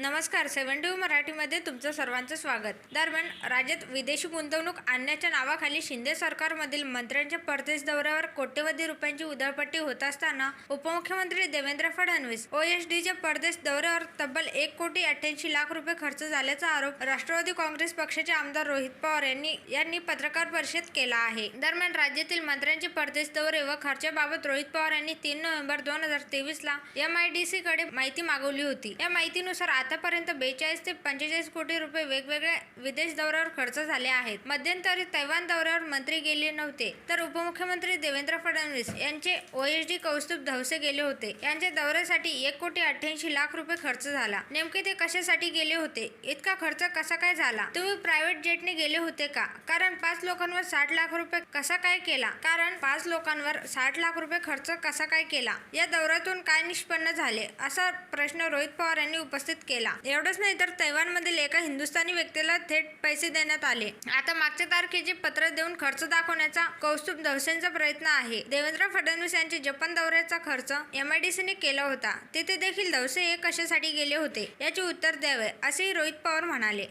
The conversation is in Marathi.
नमस्कार सेवन टू मराठीमध्ये तुमचं सर्वांचं स्वागत. दरम्यान राज्यात विदेशी गुंतवणूक आणण्याच्या नावाखाली शिंदे सरकारमधील मंत्र्यांच्या परदेश दौऱ्यावर कोट्यवधी रुपयांची उधळपट्टी होत असताना उपमुख्यमंत्री देवेंद्र फडणवीस ओएसडीच्या परदेश दौऱ्यावर तब्बल एक कोटी अठ्ठ्याऐंशी लाख रुपये खर्च झाल्याचा आरोप राष्ट्रवादी काँग्रेस पक्षाचे आमदार रोहित पवार यांनी यांनी पत्रकार परिषद केला आहे. दरम्यान राज्यातील मंत्र्यांचे परदेश दौरे व खर्चाबाबत रोहित पवार यांनी तीन नोव्हेंबर दोन हजार तेवीस ला एम आय डी सीकडे माहिती मागवली होती. या माहितीनुसार आतापर्यंत बेचाळीस ते पंचेचाळीस कोटी रुपये वेगवेगळ्या विदेश दौऱ्यावर खर्च झाले आहेत. मध्यंतरी तैवान दौऱ्यावर मंत्री गेले नव्हते तर उपमुख्यमंत्री देवेंद्र फडणवीस यांचे ओएसडी कौस्तुभ धवसे गेले होते. यांच्या दौऱ्यासाठी एक कोटी अठ्ठ्याऐंशी लाख रुपये खर्च झाला. नेमके ते कशासाठी गेले होते? इतका खर्च कसा काय झाला? तुम्ही प्रायव्हेट जेटने गेले होते का? कारण पाच लोकांवर साठ लाख रुपये कसा काय केला? कारण पाच लोकांवर साठ लाख रुपये खर्च कसा काय केला? या दौऱ्यातून काय निष्पन्न झाले? असा प्रश्न रोहित पवार यांनी उपस्थित केला. एवढंच नाही तर तैवानमधील एका हिंदुस्थानी व्यक्तीला थेट पैसे देण्यात आले. आता मागच्या तारखेचे पत्र देऊन खर्च दाखवण्याचा कौस्तुभ दवसेंचा प्रयत्न आहे. देवेंद्र फडणवीस यांचे जपान दौऱ्याचा खर्च एमआयडीसीने केला होता. तिथे देखील दवसे हे कशासाठी गेले होते? याचे उत्तर द्यावे असेही रोहित पवार म्हणाले.